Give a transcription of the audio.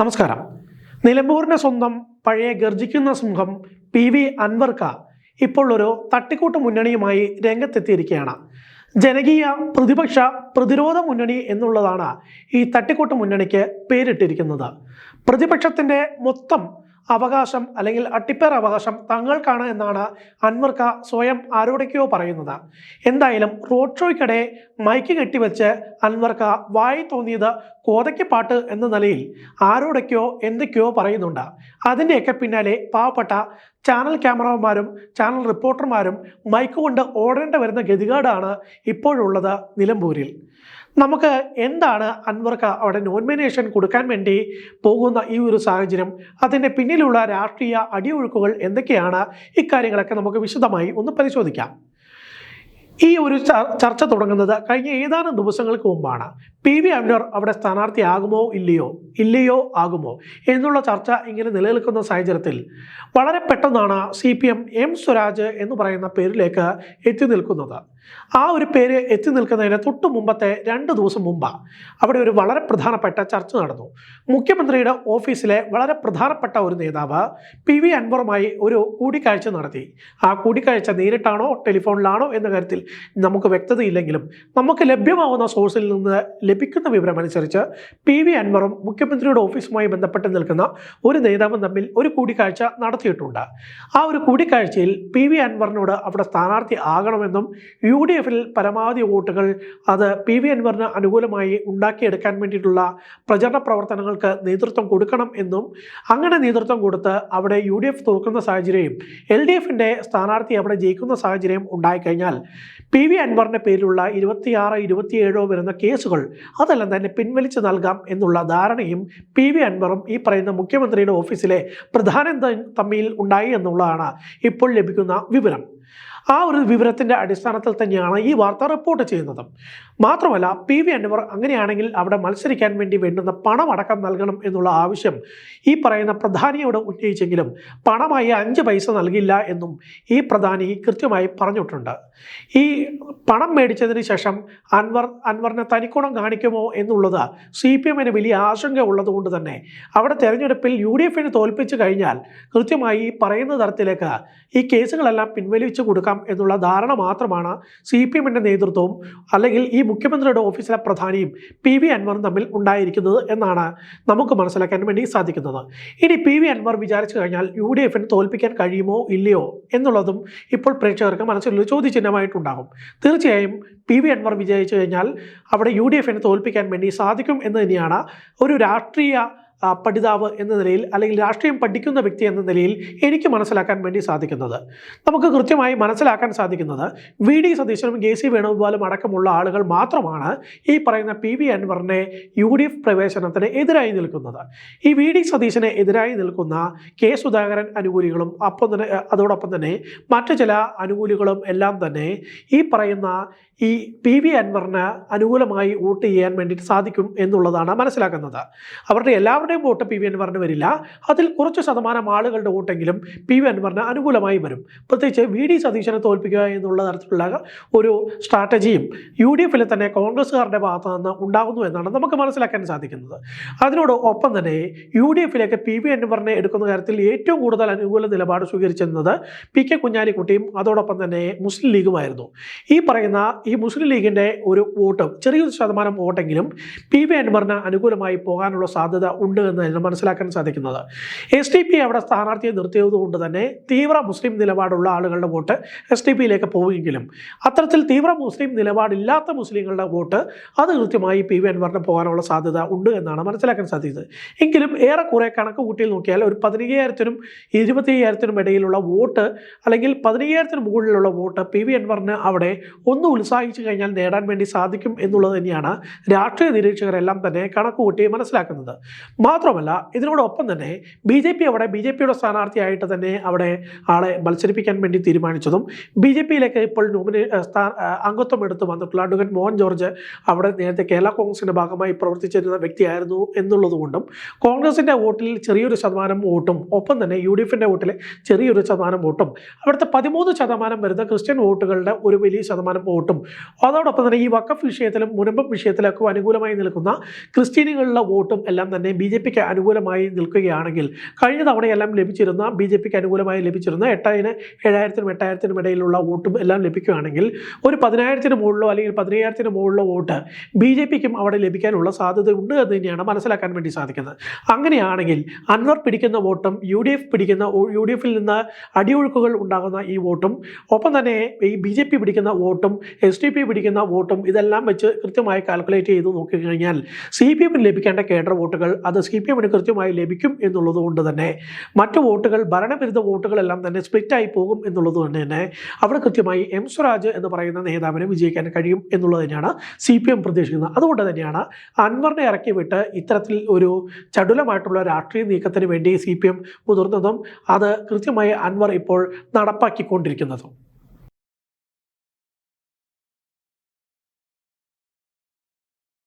നമസ്കാരം. നിലമ്പൂരിന് സ്വന്തം പഴയ ഗർജിക്കുന്ന സിംഹം പി വി അൻവർക്ക ഇപ്പോൾ ഒരു തട്ടിക്കൂട്ട് മുന്നണിയുമായി രംഗത്തെത്തിയിരിക്കുകയാണ്. ജനകീയ പ്രതിപക്ഷ പ്രതിരോധ മുന്നണി എന്നുള്ളതാണ് ഈ തട്ടിക്കൂട്ട് മുന്നണിക്ക് പേരിട്ടിരിക്കുന്നത്. പ്രതിപക്ഷത്തിന്റെ മൊത്തം അവകാശം അല്ലെങ്കിൽ അട്ടിപ്പേർ അവകാശം തങ്ങൾക്കാണ് എന്നാണ് അൻവർക്ക സ്വയം ആരോടൊക്കെയോ പറയുന്നത്. എന്തായാലും റോഡ് ഷോയ്ക്കിടെ മൈക്ക് കെട്ടിവെച്ച് അൻവർക്ക വായി തോന്നിയത് കോതയ്ക്ക് പാട്ട് എന്ന നിലയിൽ ആരോടൊക്കെയോ എന്തൊക്കെയോ പറയുന്നുണ്ട്. അതിന്റെയൊക്കെ പിന്നാലെ പാവപ്പെട്ട ചാനൽ ക്യാമറമാരും ചാനൽ റിപ്പോർട്ടർമാരും മൈക്ക് കൊണ്ട് ഓടേണ്ട വരുന്ന ഗതികേടാണ് ഇപ്പോഴുള്ളത് നിലമ്പൂരിൽ. നമുക്ക് എന്താണ് അൻവർക്ക് അവിടെ നോമിനേഷൻ കൊടുക്കാൻ വേണ്ടി പോകുന്ന ഈ ഒരു സാഹചര്യം? അതിന്റെ പിന്നിലുള്ള രാഷ്ട്രീയ അടിയൊഴുക്കുകൾ എന്തൊക്കെയാണ്? ഇക്കാര്യങ്ങളൊക്കെ നമുക്ക് വിശദമായി ഒന്ന് പരിശോധിക്കാം. ഈ ഒരു ചർച്ച തുടങ്ങുന്നത് കഴിഞ്ഞ ഏതാനും ദിവസങ്ങൾക്ക് മുമ്പാണ്. പി വി അൻവർ അവിടെ സ്ഥാനാർത്ഥിയാകുമോ ഇല്ലയോ? ഇല്ലയോ ആകുമോ? എന്നുള്ള ചർച്ച ഇങ്ങനെ നിലനിൽക്കുന്ന സാഹചര്യത്തിൽ വളരെ പെട്ടെന്നാണ് C P M M Swaraj എന്ന് പറയുന്ന പേരിലേക്ക് എത്തി നിൽക്കുന്നത്. ആ ഒരു പേര് എത്തി നിൽക്കുന്നതിന് തൊട്ടു മുമ്പത്തെ രണ്ട് ദിവസം മുമ്പാണ് അവിടെ ഒരു വളരെ പ്രധാനപ്പെട്ട ചർച്ച നടന്നു. മുഖ്യമന്ത്രിയുടെ ഓഫീസിലെ വളരെ പ്രധാനപ്പെട്ട ഒരു നേതാവ് പി വി അൻവറുമായി ഒരു കൂടിക്കാഴ്ച നടത്തി. ആ കൂടിക്കാഴ്ച നേരിട്ടാണോ ടെലിഫോണിലാണോ എന്ന കാര്യത്തിൽ നമുക്ക് വ്യക്തതയില്ലെങ്കിലും നമുക്ക് ലഭ്യമാവുന്ന സോഴ്സിൽ നിന്ന് ലഭിക്കുന്ന വിവരം അനുസരിച്ച് പി വി അൻവറും മുഖ്യമന്ത്രിയുടെ ഓഫീസുമായി ബന്ധപ്പെട്ട് നിൽക്കുന്ന ഒരു നേതാവും തമ്മിൽ ഒരു കൂടിക്കാഴ്ച നടത്തിയിട്ടുണ്ട്. ആ ഒരു കൂടിക്കാഴ്ചയിൽ പി വി അൻവറിനോട് അവിടെ സ്ഥാനാർത്ഥി ആകണമെന്നും ഡി എഫിൽ പരമാവധി വോട്ടുകൾ അത് പി വി അൻവറിന് അനുകൂലമായി ഉണ്ടാക്കിയെടുക്കാൻ വേണ്ടിയിട്ടുള്ള പ്രചരണ പ്രവർത്തനങ്ങൾക്ക് നേതൃത്വം കൊടുക്കണം എന്നും അങ്ങനെ നേതൃത്വം കൊടുത്ത് അവിടെ യു ഡി എഫ് തോൽക്കുന്ന സാഹചര്യം എൽ ഡി എഫിന്റെ സ്ഥാനാർത്ഥി അവിടെ ജയിക്കുന്ന സാഹചര്യം ഉണ്ടായിക്കഴിഞ്ഞാൽ പി വി അൻവറിന്റെ പേരിലുള്ള ഇരുപത്തിയാറ് ഇരുപത്തിയേഴോ വരുന്ന കേസുകൾ അതെല്ലാം തന്നെ പിൻവലിച്ച് നൽകാം എന്നുള്ള ധാരണയും പി വി അൻവറും ഈ പറയുന്ന മുഖ്യമന്ത്രിയുടെ ഓഫീസിലെ പ്രധാന തമ്മിൽ ഉണ്ടായി എന്നുള്ളതാണ് ഇപ്പോൾ ലഭിക്കുന്ന വിവരം. ആ ഒരു വിവരത്തിന്റെ അടിസ്ഥാനത്തിൽ തന്നെയാണ് ഈ വാർത്ത റിപ്പോർട്ട് ചെയ്യുന്നത്. മാത്രമല്ല പി വി അൻവർ അങ്ങനെയാണെങ്കിൽ അവിടെ മത്സരിക്കാൻ വേണ്ടി വേണ്ടുന്ന പണമടക്കം നൽകണം എന്നുള്ള ആവശ്യം ഈ പറയുന്ന പ്രധാനിയോട് ഉന്നയിച്ചെങ്കിലും പണമായി അഞ്ച് പൈസ നൽകില്ല എന്നും ഈ പ്രധാനി കൃത്യമായി പറഞ്ഞിട്ടുണ്ട്. ഈ പണം മേടിച്ചതിന് ശേഷം അൻവർ അൻവറിനെ തനിക്കുണം കാണിക്കുമോ എന്നുള്ളത് സി പി എമ്മിന് വലിയ ആശങ്ക ഉള്ളതുകൊണ്ട് തന്നെ അവിടെ തെരഞ്ഞെടുപ്പിൽ യു ഡി എഫിന് തോൽപ്പിച്ചു കഴിഞ്ഞാൽ കൃത്യമായി പറയുന്ന തരത്തിലേക്ക് ഈ കേസുകളെല്ലാം പിൻവലിച്ചു കൊടുക്കാം എന്നുള്ള ധാരണ മാത്രമാണ് സി പി എമ്മിന്റെ നേതൃത്വവും അല്ലെങ്കിൽ ഈ മുഖ്യമന്ത്രിയുടെ ഓഫീസിലെ പ്രധാനിയും പി വി അൻവറും തമ്മിൽ ഉണ്ടായിരിക്കുന്നത് എന്നാണ് നമുക്ക് മനസ്സിലാക്കാൻ വേണ്ടി സാധിക്കുന്നത്. ഇനി പി വി അൻവർ വിചാരിച്ചു കഴിഞ്ഞാൽ യു ഡി എഫിന് തോൽപ്പിക്കാൻ കഴിയുമോ ഇല്ലയോ എന്നുള്ളതും ഇപ്പോൾ പ്രേക്ഷകർക്ക് മനസ്സിലൊരു ചോദ്യചിഹ്നമായിട്ടുണ്ടാകും. തീർച്ചയായും പി വി അൻവർ വിജയിച്ചു കഴിഞ്ഞാൽ അവിടെ യു ഡി എഫിനെ തോൽപ്പിക്കാൻ വേണ്ടി സാധിക്കും എന്ന് തന്നെയാണ് ഒരു രാഷ്ട്രീയ പഠിതാവ് എന്ന നിലയിൽ അല്ലെങ്കിൽ രാഷ്ട്രീയം പഠിക്കുന്ന വ്യക്തി എന്ന നിലയിൽ എനിക്ക് മനസ്സിലാക്കാൻ വേണ്ടി സാധിക്കുന്നത്. നമുക്ക് കൃത്യമായി മനസ്സിലാക്കാൻ സാധിക്കുന്നത് വി. ഡി. സതീശനും കെ. സി. വേണുഗോപാലും അടക്കമുള്ള ആളുകൾ മാത്രമാണ് ഈ പറയുന്ന പി. വി. അൻവറിനെ യു. ഡി. എഫ് പ്രവേശനത്തിന് എതിരായി നിൽക്കുന്നത്. ഈ വി. ഡി. സതീശന് എതിരായി നിൽക്കുന്ന കെ. സുധാകരൻ അനുകൂലികളും അപ്പം തന്നെ അതോടൊപ്പം തന്നെ മറ്റു ചില അനുകൂലികളും എല്ലാം തന്നെ ഈ പറയുന്ന ഈ പി. വി. അൻവറിന് അനുകൂലമായി വോട്ട് ചെയ്യാൻ വേണ്ടിയിട്ട് സാധിക്കും എന്നുള്ളതാണ് മനസ്സിലാക്കുന്നത്. അവരുടെ എല്ലാവരുടെയും വോട്ട് പി വി അൻവറിന് വരില്ല. അതിൽ കുറച്ച് ശതമാനം ആളുകളുടെ വോട്ടെങ്കിലും പി വി അൻവറിന് അനുകൂലമായി വരും. പ്രത്യേകിച്ച് വി ഡി സതീശനെ തോൽപ്പിക്കുക എന്നുള്ള തരത്തിലുള്ള ഒരു സ്ട്രാറ്റജിയും യു ഡി എഫിലെ തന്നെ കോൺഗ്രസ്സുകാരുടെ ഭാഗത്ത് നിന്ന് ഉണ്ടാകുന്നു എന്നാണ് നമുക്ക് മനസ്സിലാക്കാൻ സാധിക്കുന്നത്. അതിനോട് ഒപ്പം തന്നെ യു ഡി എഫിലേക്ക് പി വി അൻവറിനെ എടുക്കുന്ന കാര്യത്തിൽ ഏറ്റവും കൂടുതൽ അനുകൂല നിലപാട് സ്വീകരിച്ചിരുന്നത് പി കെ കുഞ്ഞാലിക്കുട്ടിയും അതോടൊപ്പം തന്നെ മുസ്ലിം ലീഗുമായിരുന്നു. ഈ പറയുന്ന ഈ മുസ്ലിം ലീഗിന്റെ ഒരു വോട്ട് ചെറിയൊരു ശതമാനം വോട്ടെങ്കിലും പി വി അൻവറിന് അനുകൂലമായി പോകാനുള്ള സാധ്യത ഉണ്ട് എന്ന് മനസ്സിലാക്കാൻ സാധിക്കുന്നത്. എസ് ഡി പി അവിടെ സ്ഥാനാർത്ഥിയെ നിർത്തിയത് കൊണ്ട് തന്നെ തീവ്ര മുസ്ലിം നിലപാടുള്ള ആളുകളുടെ വോട്ട് എസ് ഡി പിയിലേക്ക് പോവുമെങ്കിലും അത്തരത്തിൽ തീവ്ര മുസ്ലിം നിലപാടില്ലാത്ത മുസ്ലിങ്ങളുടെ വോട്ട് അത് കൃത്യമായി പി വി അൻവറിന് പോകാനുള്ള സാധ്യത ഉണ്ട് എന്നാണ് മനസ്സിലാക്കാൻ സാധിക്കുന്നത് എങ്കിലും ഏറെക്കുറെ കണക്ക് കൂട്ടിയിൽ നോക്കിയാൽ ഒരു പതിനയ്യായിരത്തിനും ഇരുപത്തി അയ്യായിരത്തിനും ഇടയിലുള്ള വോട്ട് അല്ലെങ്കിൽ പതിനയ്യായിരത്തിന് മുകളിലുള്ള വോട്ട് പി വി അൻവറിന് അവിടെ ഒന്ന് ഉത്സാഹിച്ചു കഴിഞ്ഞാൽ നേടാൻ വേണ്ടി സാധിക്കും എന്നുള്ളത് തന്നെയാണ് രാഷ്ട്രീയ നിരീക്ഷകരെല്ലാം തന്നെ കണക്ക് കൂട്ടി മനസ്സിലാക്കുന്നത്. മാത്രമല്ല ഇതിനോടൊപ്പം തന്നെ ബി ജെ പി അവിടെ ബി ജെ പിയുടെ സ്ഥാനാർത്ഥിയായിട്ട് തന്നെ അവിടെ ആളെ മത്സരിപ്പിക്കാൻ വേണ്ടി തീരുമാനിച്ചതും ബി ജെ പിയിലേക്ക് ഇപ്പോൾ നോമിനേ അംഗത്വം എടുത്ത് വന്നിട്ടുള്ള അഡ്വക്കേറ്റ് മോഹൻ ജോർജ് അവിടെ നേരത്തെ കേരള കോൺഗ്രസിന്റെ ഭാഗമായി പ്രവർത്തിച്ചിരുന്ന വ്യക്തിയായിരുന്നു എന്നുള്ളതുകൊണ്ടും കോൺഗ്രസിന്റെ വോട്ടിൽ ചെറിയൊരു ശതമാനം വോട്ടും ഒപ്പം തന്നെ യു ഡി എഫിന്റെ വോട്ടിൽ ചെറിയൊരു ശതമാനം വോട്ടും അവിടുത്തെ പതിമൂന്ന് ശതമാനം വരുന്ന ക്രിസ്ത്യൻ വോട്ടുകളുടെ ഒരു വലിയ ശതമാനം വോട്ടും അതോടൊപ്പം തന്നെ ഈ വക്കഫ് വിഷയത്തിലും മുനമ്പം വിഷയത്തിലൊക്കെ അനുകൂലമായി നിൽക്കുന്ന ക്രിസ്ത്യാനികളുടെ വോട്ടും എല്ലാം തന്നെ ബി ജെ പിക്ക് അനുകൂലമായി നിൽക്കുകയാണെങ്കിൽ കഴിഞ്ഞ തവണയെല്ലാം ലഭിച്ചിരുന്ന ബി ജെ പിക്ക് അനുകൂലമായി ലഭിച്ചിരുന്ന എട്ടായിരം ഏഴായിരത്തിനും എട്ടായിരത്തിനും ഇടയിലുള്ള വോട്ടും എല്ലാം ലഭിക്കുകയാണെങ്കിൽ ഒരു പതിനായിരത്തിന് മുകളിലോ അല്ലെങ്കിൽ പതിനയ്യായിരത്തിന് മുകളിലോ വോട്ട് ബി ജെ പിക്കും അവിടെ ലഭിക്കാനുള്ള സാധ്യത ഉണ്ട് എന്ന് തന്നെയാണ് മനസ്സിലാക്കാൻ വേണ്ടി സാധിക്കുന്നത്. അങ്ങനെയാണെങ്കിൽ അൻവർ പിടിക്കുന്ന വോട്ടും യു ഡി എഫ് പിടിക്കുന്ന യു ഡി എഫിൽ നിന്ന് അടിയൊഴുക്കുകൾ ഉണ്ടാകുന്ന ഈ വോട്ടും ഒപ്പം തന്നെ ഈ ബി ജെ പി പിടിക്കുന്ന വോട്ടും എസ് ഡി പി പിടിക്കുന്ന വോട്ടും ഇതെല്ലാം വെച്ച് കൃത്യമായി കാൽക്കുലേറ്റ് ചെയ്ത് നോക്കിക്കഴിഞ്ഞാൽ സി പി എമ്മിന് ലഭിക്കേണ്ട കേഡർ വോട്ടുകൾ അത് സി പി എമ്മിന് കൃത്യമായി ലഭിക്കും എന്നുള്ളത് കൊണ്ട് തന്നെ മറ്റു വോട്ടുകൾ ഭരണവിരുദ്ധ വോട്ടുകളെല്ലാം തന്നെ സ്പ്ലിറ്റായി പോകും എന്നുള്ളത് കൊണ്ട് തന്നെ അവിടെ കൃത്യമായി എം സ്വരാജ് എന്ന് പറയുന്ന നേതാവിനെ വിജയിക്കാൻ കഴിയും എന്നുള്ളത് തന്നെയാണ് സി പി എം പ്രതീക്ഷിക്കുന്നത്. അതുകൊണ്ട് തന്നെയാണ് അൻവറിനെ ഇറക്കി വിട്ട് ഇത്തരത്തിൽ ഒരു ചടുലമായിട്ടുള്ള രാഷ്ട്രീയ നീക്കത്തിന് വേണ്ടി സി പി എം മുതിർന്നതും അത് കൃത്യമായി അൻവർ ഇപ്പോൾ നടപ്പാക്കിക്കൊണ്ടിരിക്കുന്നതും.